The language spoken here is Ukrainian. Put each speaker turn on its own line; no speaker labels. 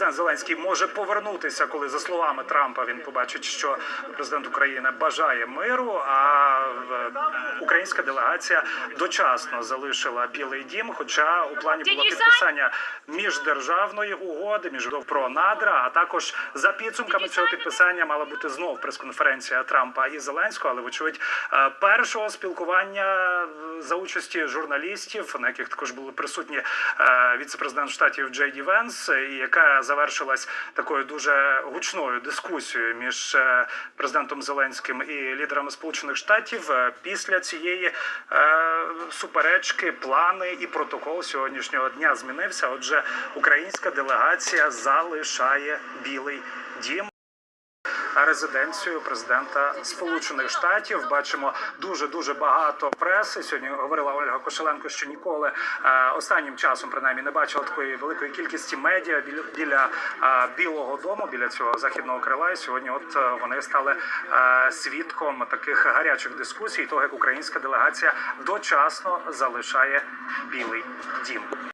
президент Зеленський може повернутися, коли за словами Трампа він побачить, що президент України бажає миру. А українська делегація дочасно залишила Білий Дім. Хоча у плані було підписання міждержавної угоди між про надра, а також за підсумками цього підписання мала бути знов прес-конференція Трампа і Зеленського, але вочевидь е, першого спілкування е, за участі журналістів, на яких також були присутні е, віце-президент штатів Джей Ді Венс, і яка завершилась такою дуже гучною дискусією між президентом Зеленським і лідерами Сполучених Штатів. Після цієї е, суперечки плани і протокол сьогоднішнього дня змінився. Отже, українська делегація залишає Білий Дім резиденцію президента Сполучених Штатів. Бачимо дуже дуже багато преси. Сьогодні говорила Ольга Кошеленко, що ніколи е, останнім часом принаймні не бачила такої великої кількості медіа біля, е, Білого Дому, біля цього західного крила. І сьогодні, от е, вони стали свідком таких гарячих дискусій, того як українська делегація дочасно залишає Білий Дім.